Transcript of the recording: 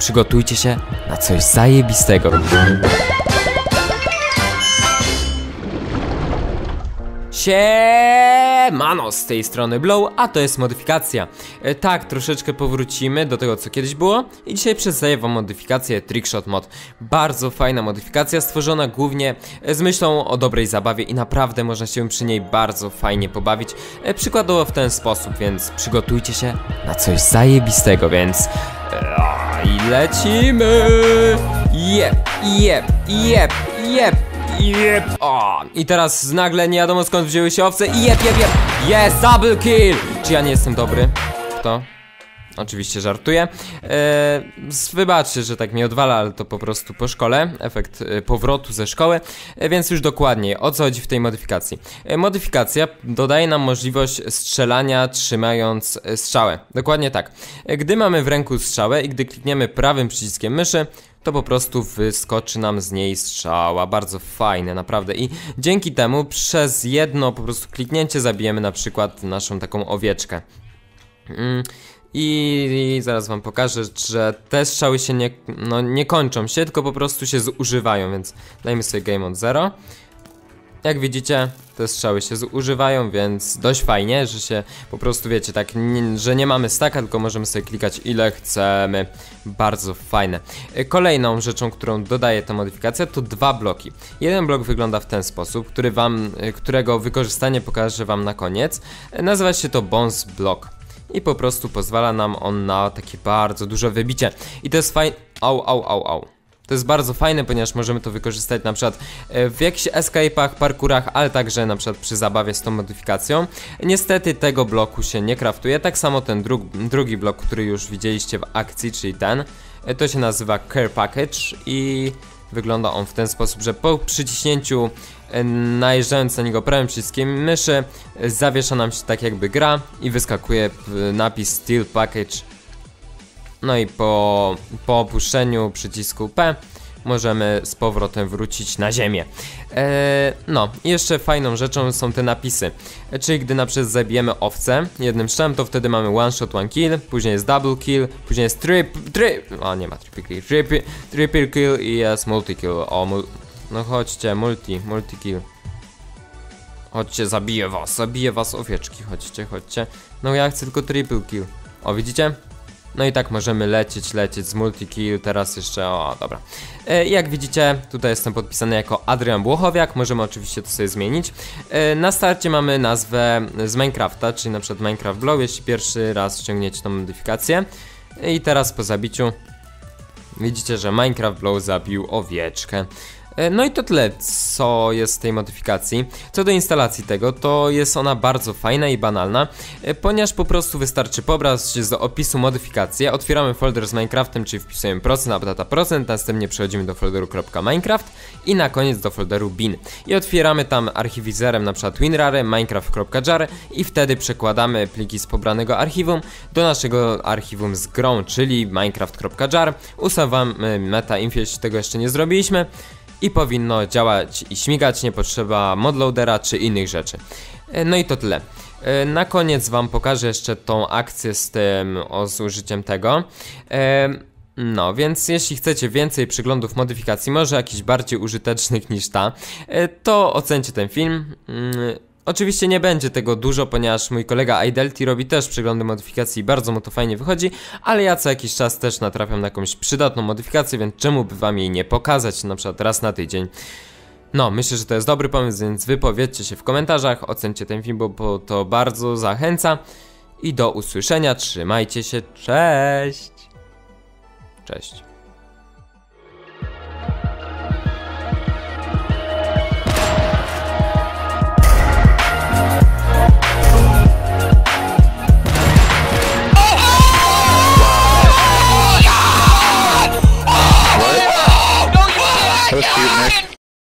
przygotujcie się na coś zajebistego. Siemano, z tej strony Blow, a to jest modyfikacja. E, tak, troszeczkę powrócimy do tego, co kiedyś było i dzisiaj przedstawię wam modyfikację Trickshot Mod. Bardzo fajna modyfikacja, stworzona głównie e, z myślą o dobrej zabawie i naprawdę można się przy niej bardzo fajnie pobawić. E, przykładowo w ten sposób, więc przygotujcie się na coś zajebistego, więc... I lecimy! Jep, jep, jep, jep! Jep! O! I teraz nagle nie wiadomo skąd wzięły się owce i jep, jep, jep! Jest! Double kill! Czy ja nie jestem dobry? Kto? Oczywiście żartuję. Eee, wybaczcie, że tak mnie odwala, ale to po prostu po szkole. Efekt e, powrotu ze szkoły. E, więc już dokładnie, o co chodzi w tej modyfikacji. E, modyfikacja dodaje nam możliwość strzelania trzymając e, strzałę. Dokładnie tak. E, gdy mamy w ręku strzałę i gdy klikniemy prawym przyciskiem myszy, to po prostu wyskoczy nam z niej strzała. Bardzo fajne, naprawdę. I dzięki temu przez jedno po prostu kliknięcie zabijemy na przykład naszą taką owieczkę. I, I zaraz wam pokażę, że te strzały się nie, no, nie kończą się, tylko po prostu się zużywają, więc dajmy sobie game on 0. Jak widzicie, te strzały się zużywają, więc dość fajnie, że się po prostu wiecie, tak, że nie mamy staka, tylko możemy sobie klikać ile chcemy. Bardzo fajne. E, Kolejną rzeczą, którą dodaje ta modyfikacja, to dwa bloki. Jeden blok wygląda w ten sposób, który wam, e, którego wykorzystanie pokażę wam na koniec. E, Nazywa się to Bones Block. I po prostu pozwala nam on na takie bardzo duże wybicie. I to jest fajne. Au, au, au, au. To jest bardzo fajne, ponieważ możemy to wykorzystać na przykład e, w jakichś escape'ach, parkurach, ale także na przykład przy zabawie z tą modyfikacją. Niestety tego bloku się nie kraftuje, tak samo ten dru drugi blok, który już widzieliście w akcji, czyli ten, e, to się nazywa Care Package i wygląda on w ten sposób, że po przyciśnięciu e, najeżdżając na niego prawym przyciskiem myszy, e, zawiesza nam się tak jakby gra i wyskakuje napis Steel Package. No i po, po opuszczeniu przycisku P możemy z powrotem wrócić na ziemię. Eee, no, jeszcze fajną rzeczą są te napisy. E, czyli gdy na przykład zabijemy owcę jednym strzałem, to wtedy mamy one shot, one kill, później jest double kill, później jest trip, trip, o nie ma triple kill, triple, triple kill i jest multi kill. O, mul no chodźcie, multi, multi kill. Chodźcie, zabiję was, zabiję was owieczki, chodźcie, chodźcie. No ja chcę tylko triple kill. O, widzicie? No i tak możemy lecieć, lecieć z multi-kill, teraz jeszcze, o dobra. E, jak widzicie, tutaj jestem podpisany jako Adrian Błochowiak, możemy oczywiście to sobie zmienić. E, na starcie mamy nazwę z Minecrafta, czyli na przykład Minecraft Blow, jeśli pierwszy raz ściągniecie tą modyfikację. I teraz po zabiciu widzicie, że Minecraft Blow zabił owieczkę. E, No i to tyle, co jest w tej modyfikacji. Co do instalacji tego, to jest ona bardzo fajna i banalna, e, ponieważ po prostu wystarczy pobrać do opisu modyfikacji, otwieramy folder z Minecraftem, czyli wpisujemy procent, updata procent, następnie przechodzimy do folderu .minecraft i na koniec do folderu bin. I otwieramy tam archiwizerem na przykład winrare, minecraft.jar i wtedy przekładamy pliki z pobranego archiwum do naszego archiwum z grą, czyli minecraft.jar. Usuwamy meta-info, jeśli tego jeszcze nie zrobiliśmy i powinno działać i śmigać, nie potrzeba modloadera czy innych rzeczy. E, No i to tyle. E, Na koniec wam pokażę jeszcze tą akcję z tym, o, z użyciem tego. E, No, więc jeśli chcecie więcej przyglądów modyfikacji, może jakichś bardziej użytecznych niż ta, to ocencie ten film. Oczywiście nie będzie tego dużo, ponieważ mój kolega Idelty robi też przeglądy modyfikacji i bardzo mu to fajnie wychodzi, ale ja co jakiś czas też natrafiam na jakąś przydatną modyfikację, więc czemu by wam jej nie pokazać, na przykład raz na tydzień. No, myślę, że to jest dobry pomysł, więc wypowiedzcie się w komentarzach, ocencie ten film, bo to bardzo zachęca. I do usłyszenia, trzymajcie się, cześć! Cześć.